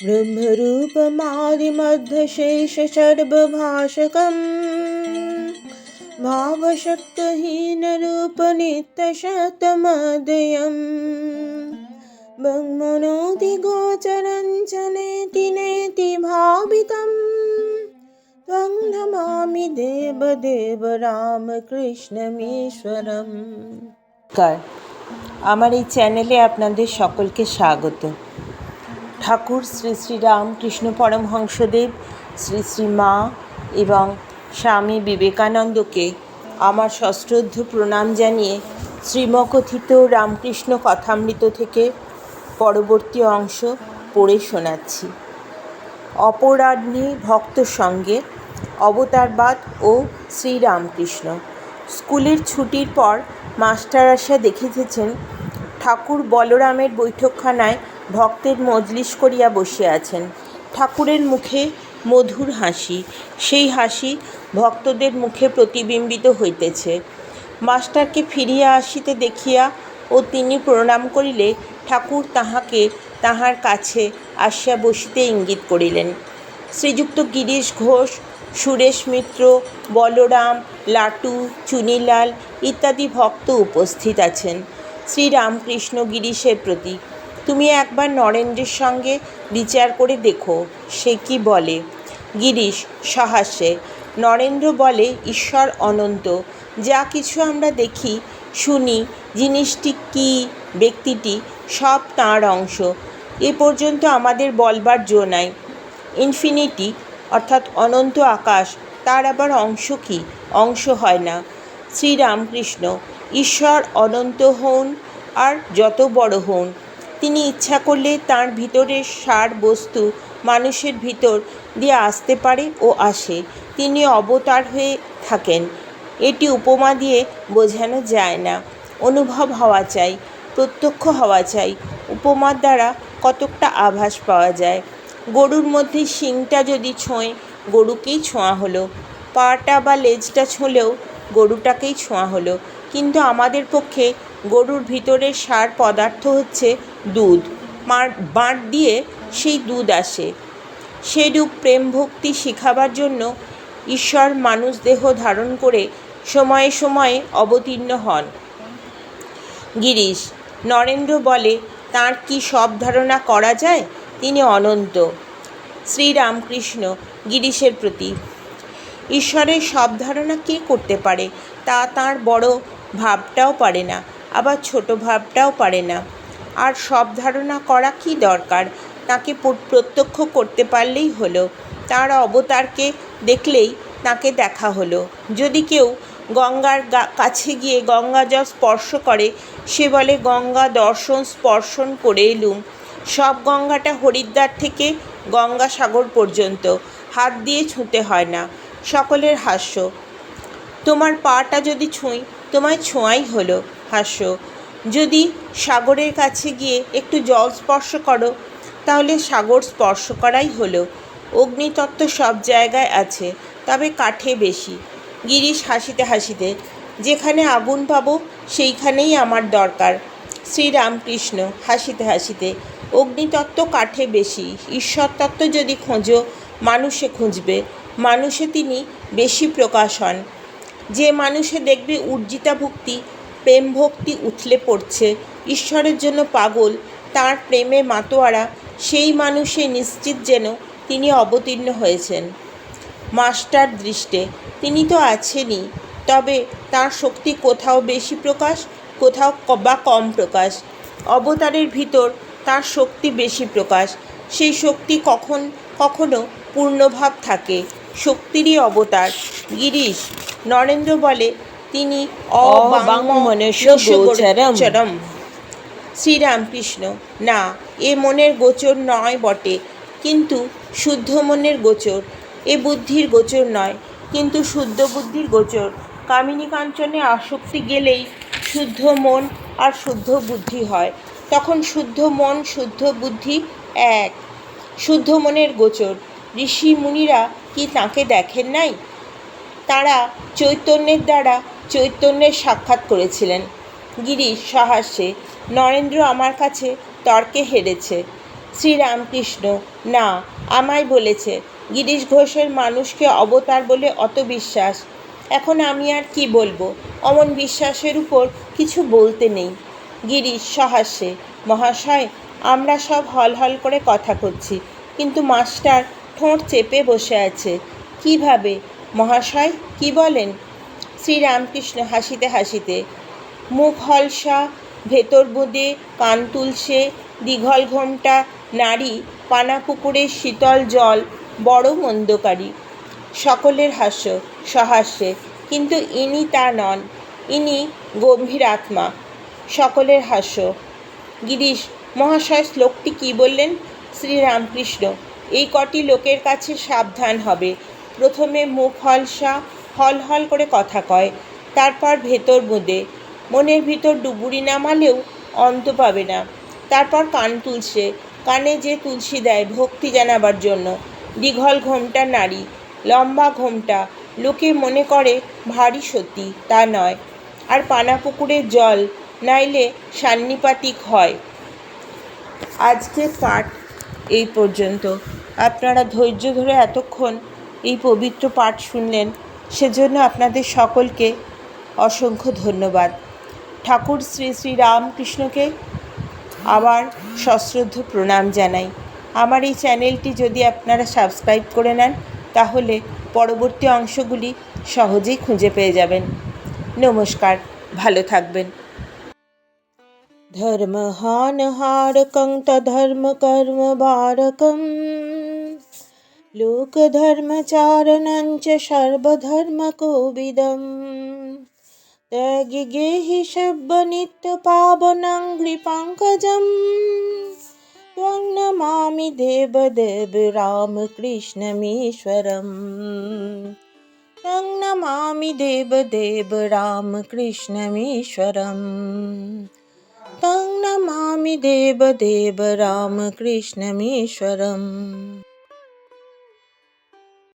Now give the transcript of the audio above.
ब्रह्मरूपमादिमध्यशेषसर्वभाषकम् भावशक्तहीनरूपनित्यशतमदयम् ब्रह्मणोति गोचरञ्चनेति नेति भावितम् त्वं नमामि देवदेव রামকৃষ্ণমীশ্বরম নমস্কার আমার এই চ্যানেলে আপনাদের সকলকে স্বাগত ঠাকুর, শ্রী শ্রী রামকৃষ্ণ পরমহংসদেব, শ্রী শ্রী মা এবং স্বামী বিবেকানন্দকে আমার সশ্রদ্ধ প্রণাম জানিয়ে শ্রীমকথিত রামকৃষ্ণ কথামৃত থেকে পরবর্তী অংশ পড়ে শোনাচ্ছি। অপরাহ্নে ভক্ত সঙ্গে অবতারবাদ ও শ্রীরামকৃষ্ণ। স্কুলের ছুটির পর মাস্টার আসা দেখিতেছেন ঠাকুর বলরামের বৈঠকখানায় ভক্তের মজলিস করিয়া বসে আছেন। ঠাকুরের মুখে মধুর হাসি, সেই হাসি ভক্তদের মুখে প্রতিবিম্বিত হইতেছে। মাস্টারকে ফিরিয়া আসিতে দেখিয়া ও তিনি প্রণাম করিলে ঠাকুর তাহাকে তাহার কাছে আসিয়া বসিতে ইঙ্গিত করিলেন। শ্রীযুক্ত গিরিশ ঘোষ, সুরেশ মিত্র, বলরাম, লাটু, চুনিলাল ইত্যাদি ভক্ত উপস্থিত আছেন। শ্রীরামকৃষ্ণ গিরিশের প্রতি তুমি একবার নরেন্দ্রের সঙ্গে বিচার করে দেখো, সে কি বলে? গিরিশ সহাস্যে, নরেন্দ্র বলে, ঈশ্বর অনন্ত, যা কিছু আমরা দেখি, শুনি, জিনিসটি কী, ব্যক্তিটি, সব তাঁর অংশ, এ পর্যন্ত আমাদের বলবার জো নাই। ইনফিনিটি, অর্থাৎ অনন্ত আকাশ, তার আবার অংশ কি? অংশ হয় না। শ্রীরামকৃষ্ণ, ঈশ্বর অনন্ত হন আর যত বড় হন তিনি ইচ্ছা করলে তার ভিতরের সার বস্তু মানুষের ভিতর দিয়ে আসতে পারে ও আসে। তিনি অবতার হয়ে থাকেন। এটি উপমা দিয়ে বোঝানো যায় না। অনুভব হওয়া চাই, প্রত্যক্ষ হওয়া চাই। উপমার দ্বারা কতকটা আভাস পাওয়া যায়। গরুর মধ্যে শিংটা যদি ছোঁয়, গরুকেই ছোঁয়া হলো। পাটা বা লেজটা ছোঁলেও গরুটাকেই ছোঁয়া হলো। কিন্তু আমাদের পক্ষে গরুর ভিতরের সার পদার্থ হচ্ছে দুধ। বাঁট দিয়ে সেই দুধ আসে। সেরূপ প্রেম ভক্তি শিখাবার জন্য ঈশ্বর মানুষ দেহ ধারণ করে সময়ে সময়ে অবতীর্ণ হন। গিরিশ, নরেন্দ্র বলে, তাঁর কি সব ধারণা করা যায়? তিনি অনন্ত। শ্রীরামকৃষ্ণ গিরিশের প্রতি, ঈশ্বরের সব ধারণা কে করতে পারে? তা তাঁর বড় ভাবটাও পারে না, আবার ছোট ভাবটাও পারে না। আর সব ধারণা করা কি দরকার? তাকে প্রত্যক্ষ করতে পারলেই হলো। তার অবতারকে দেখলেই তাকে দেখা হলো। যদি কেউ গঙ্গার কাছে গিয়ে গঙ্গা জল স্পর্শ করে, সে বলে, গঙ্গা দর্শন স্পর্শন করে এলুম। সব গঙ্গাটা হরিদ্বার থেকে গঙ্গাসাগর পর্যন্ত। হাত দিয়ে ছুঁতে হয় না। সকলের হাস্য। তোমার পাটা যদি ছুঁই তোমায় ছোঁয়াই হলো হাস্য যদি সাগরের কাছে গিয়ে একটু জল স্পর্শ করো, তাহলে সাগর স্পর্শ করাই হলো। অগ্নিতত্ত্ব সব জায়গায় আছে, তবে কাঠে বেশি। গিরিশ হাসিতে হাসিতে, যেখানে আগুন পাবো, সেইখানেই আমার দরকার। শ্রীরামকৃষ্ণ হাসিতে হাসিতে, অগ্নিতত্ত্ব কাঠে বেশি, ঈশ্বরতত্ত্ব যদি খোঁজো, মানুষে খুঁজবে। মানুষে তিনি বেশি প্রকাশ হন। যে মানুষে দেখবে উর্জিতা ভক্তি, প্রেম ভক্তি উথলে পড়ছে। ঈশ্বরের জন্য পাগল, তার প্রেমে মাতোয়ারা, সেই মানুষে নিশ্চিত যেন তিনি অবতীর্ণ হয়েছেন। মাস্টার দৃষ্টে, তিনি তো আছেনই, তবে তার শক্তি কোথাও বেশি প্রকাশ, কোথাও বা কম প্রকাশ। অবতারের ভিতর তার শক্তি বেশি প্রকাশ, সেই শক্তি কখন, কখনো পূর্ণভাব থাকে। শক্তিরই অবতার। গিরিশ নরেন্দ্র বলে তিনি অবাংমনস্যগোচরম শ্রীরামকৃষ্ণ না এ মনের গোচর নয় বটে কিন্তু শুদ্ধ মনের গোচর। এ বুদ্ধির গোচর নয় কিন্তু শুদ্ধ বুদ্ধির গোচর। কামিনী কাঞ্চনে আসক্তি গেলেই শুদ্ধ মন আর শুদ্ধ বুদ্ধি হয়। তখন শুদ্ধ মন শুদ্ধ বুদ্ধি এক। শুদ্ধ মনের গোচর। ঋষি মুনিরা কি তাঁকে দেখেন নাই? তারা চৈতন্যের দ্বারা চৈতন্যের সাক্ষাৎ করেছিলেন। গিরিশ সহাস্যে, নরেন্দ্র আমার কাছে তর্কে হেরেছে। শ্রীরামকৃষ্ণ, না, আমায় বলেছে, গিরিশ ঘোষের মানুষকে অবতার বলে অত বিশ্বাস। এখন আমি আর কি বলব? অমন বিশ্বাসের উপর কিছু বলতে নেই। গিরিশ সহাস্যে, মহাশয়, আমরা সব হল হল করে কথা করছি কিন্তু মাস্টার ঠোঁট চেপে বসে আছে। কীভাবে? মহাশয়, কি বলেন? শ্রীরামকৃষ্ণ হাসিতে হাসিতে, মুখ হলসা, ভেতর বোঁদে, কান তুলসে, দীঘল ঘোমটা নারী পানা পুকুরের শীতল জল, বড় মন্দকারী। সকলের হাস্য, সহাস্যে, কিন্তু ইনি তা নন। ইনি গম্ভীর আত্মা। সকলের হাস্য। গিরিশ, মহাশয়, শ্লোকটি কী বললেন? শ্রীরামকৃষ্ণ এই কটি লোকের কাছে সাবধান হবে। প্রথমে মুখ হলসা হল হল করে কথা কয়, তারপর ভেতর বোঁদে। মনের ভিতর ডুবুরি নামালেও অন্ত পাবে না। তারপর কান তুলছে। কানে যে তুলসী দেয় ভক্তি জানাবার জন্য। দীঘল ঘোমটা নারী, লম্বা ঘোমটা। লোকে মনে করে ভারী সত্যি তা নয়। আর পানা পুকুরের জল, নাইলে সান্নিপাতিক হয়। আজকে পাঠ এই পর্যন্ত। আপনারা ধৈর্য ধরে এতক্ষণ এই পবিত্র পাঠ শুনলেন, সেজন্য আপনাদের সকলকে অসংখ্য ধন্যবাদ। ঠাকুর শ্রী শ্রী রামকৃষ্ণকে আবার সশ্রদ্ধ প্রণাম জানাই। আমার এই চ্যানেলটি যদি আপনারা সাবস্ক্রাইব করে নেন, তাহলে পরবর্তী অংশগুলি সহজেই খুঁজে পেয়ে যাবেন। নমস্কার, ভালো থাকবেন। ধর্মহানহারকং বারকম कर्म बारकं लोकधर्मचारणं च सर्वधर्मकोविदं तगिगेहि शब्दनित्यपावनं घ्रिपङ्कजं त्वं नमामि देवदेव रामकृष्णमीश्वरम् तं नमामि देवदेव रामकृष्णमीश्वरम् तं नमामि देवदेव रामकृष्णमीश्वरम्